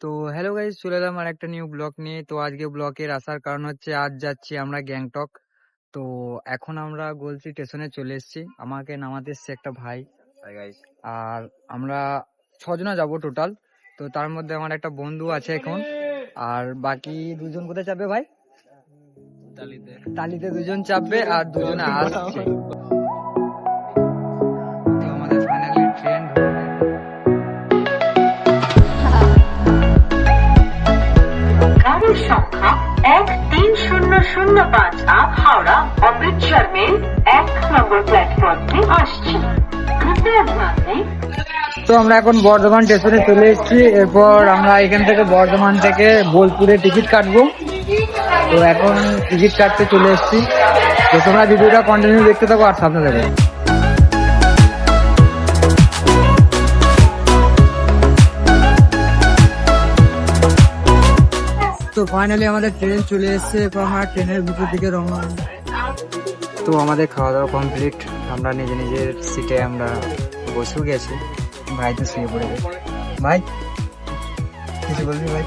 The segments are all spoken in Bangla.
তো হ্যালো গাইস চলে এলাম আর একটা নিউ ব্লগ নিয়ে। তো আজকে ব্লকের আসার কারণ হচ্ছে আজ যাচ্ছি আমরা গ্যাংটক। তো এখন আমরা গোলসি স্টেশনে চলে এসেছি। আমাকে নামাতে এসছে একটা ভাই। আর আমরা ছজনা যাব টোটাল তো তার মধ্যে আমার একটা বন্ধু আছে এখন। আর বাকি দুজন কোথায় চাপবে ভাই? তালিতে। তালিতে দুজন চাপবে আর দুজনে আসছে। সংখ্যা এক তিন শূন্য শূন্য পাঁচ হাওড়া, অমৃতসর এক নম্বর প্ল্যাটফর্মে তো আমরা এখন বর্ধমান স্টেশনে চলে এসেছি। এরপর আমরা এখান থেকে বর্ধমান থেকে বোলপুরে টিকিট কাটবো। তো এখন টিকিট কাটতে চলে এসেছি। তো তোমরা ভিডিওটা কন্টিনিউ দেখতে থাকো আর সামনে দেখো তো ফাইনালি আমাদের ট্রেন চলে এসেছে আমরা ট্রেনের ভিতর দিকে রওনা তো আমাদের খাওয়া দাওয়া কমপ্লিট আমরা নিজে নিজের সিটে আমরা বসেও গেছি। ভাই তো শুয়ে পড়ে গেছে ভাই কিছু বলবি ভাই?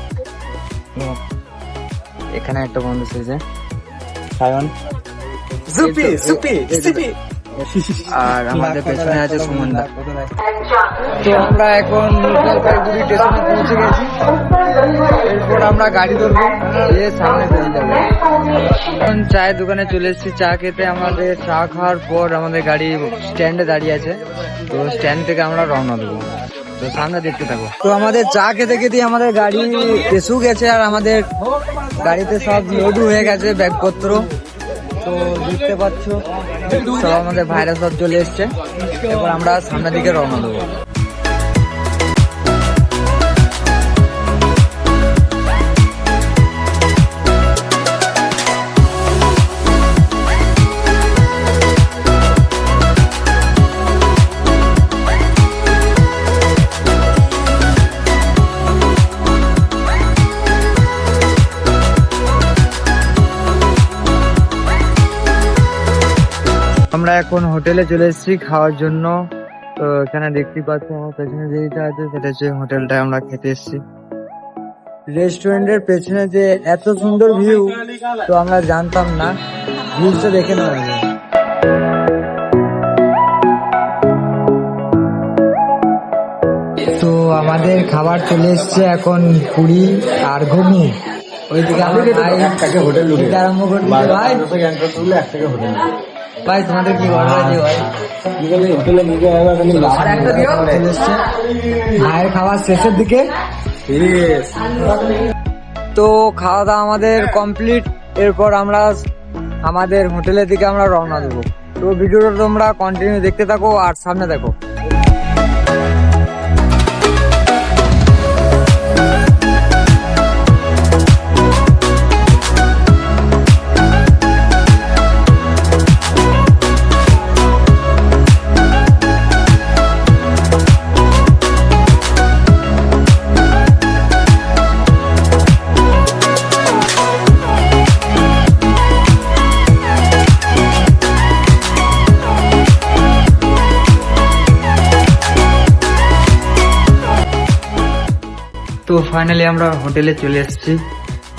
এখানে একটা বন্ধু শুয়েছে। সায়ন। সুপি সুপি সুপি আর আমাদের পেছনে আছে সুমনদা তো আমরা এখন জলপাইগুড়ি স্টেশনে পৌঁছে গেছি। এরপর আমরা গাড়ি ধরবো দিয়ে সামনে চলে যাব। এখন চায়ের দোকানে চলে এসেছি চা খেতে। আমাদের চা খাওয়ার পর আমাদের গাড়ি স্ট্যান্ডে দাঁড়িয়ে আছে। তো স্ট্যান্ড থেকে আমরা রওনা দেবো। তো সামনে দেখতে থাকো। তো আমাদের চা খেতে খেতে আমাদের গাড়ি এসেও গেছে আর আমাদের গাড়িতে সব লোডও হয়ে গেছে ব্যাগপত্র। তো দেখতে পাচ্ছ সব আমাদের ভাইরাস সব চলে এসছে। এরপর আমরা সামনের দিকে রওনা দেবো। আমরা এখন হোটেলে চলে এসেছি খাওয়ার জন্য। তো এখানে দেখতে পাচ্ছি আমার পেছনে যেটা আছে সেটা হচ্ছে হোটেলটায় আমরা খেতে এসেছি। রেস্টুরেন্টের পেছনে যে এত সুন্দর ভিউ তো আমরা জানতাম না। ভিউটা দেখে নেওয়া যায় তো আমাদের খাবার চলে এসছে এখন পুরি আর ঘুগনি। ওইদিকে আমার ভাই হোটেল আরম্ভ করে দিয়েছে ভাই। হোটেল ভাই, তোমাদের কি ভাই? খাবার শেষের দিকে। তো খাওয়া দাওয়া আমাদের কমপ্লিট। এরপর আমরা আমাদের হোটেলের দিকে আমরা রওনা দেবো। তো ভিডিওটা তোমরা কন্টিনিউ দেখতে থাকো আর সামনে দেখো। তো ফাইনালি আমরা হোটেলে চলে এসেছি।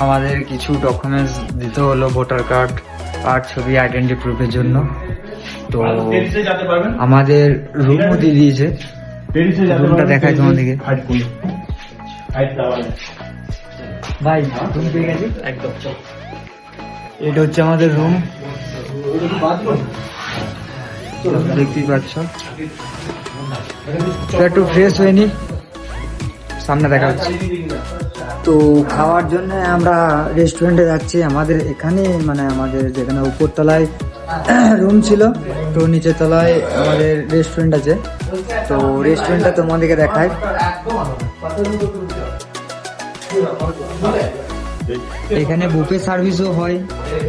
আমাদের কিছু ডকুমেন্টস দিতে হলো ভোটার কার্ড আর ছবি আইডেন্টি প্রুফের জন্য। তো আমাদের রুমও দিয়ে দিয়েছে। রুমটা দেখায় তোমাদেরকে। ভাই রুম পেয়ে গেছি? একদম এটা হচ্ছে আমাদের রুম দেখতেই পাচ্ছ। একটু ফ্রেশ হয়নি। সামনে দেখা হচ্ছে। তো খাওয়ার জন্য আমরা রেস্টুরেন্টে যাচ্ছি। আমাদের এখানে মানে আমাদের যেখানে উপরতলায় রুম ছিল তো নিচের তলায় আমাদের রেস্টুরেন্ট আছে। তো রেস্টুরেন্টটা তোমাদেরকে দেখায় এখানে বুফে সার্ভিসও হয়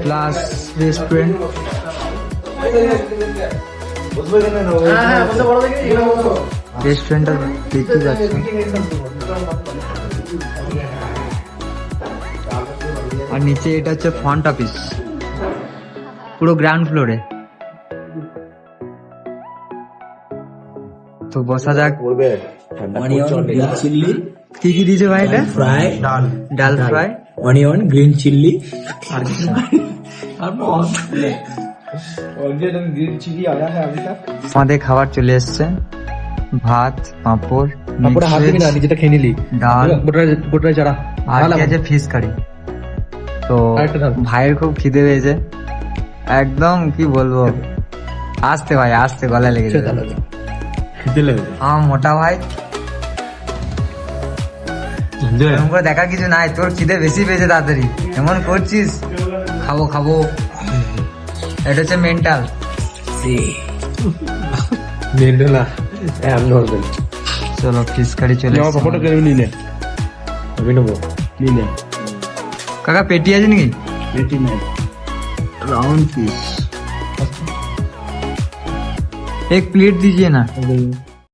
প্লাস রেস্টুরেন্ট রেস্টুরেন্টটা দেখতে যাচ্ছি। আর নিচে এটা হচ্ছে ফ্রন্ট অফিস পুরো গ্রাউন্ড ফ্লোরে তো বসা যাক। কি কি দিয়েছে ভাই এটা? ফ্রাই ডাল। ডাল ফ্রাই অনিয়ন গ্রিন চিল্লি আর আমাদের খাবার চলে এসছে। ভাত পাঁপড় তারপরে হাত দিবি না নিজেটা খেয়ে নিলি। ডাল গোটা গোটা চারা আর কি আছে ফিশ কারি। তো ভাইয়ের খুব খিদে পেয়েছে। একদম কি বলব? আসতে ভাই আসতে গলায় লেগে যাবে। খেতে লাগে আমার মোটা ভাই। এরকম করে দেখার কিছু নাই তোর খিদে বেশি পেয়েছে তাড়াতাড়ি। এমন করছিস? খাব খাব। এটা হচ্ছে মেন্টাল। आई चलो किस करी चले? जाओ फ़ोटो करने नहीं ले। अभी नो ले ले। काका पेटी आज नहीं पेटी नहीं राउंड पीस। एक प्लेट दीजिए ना।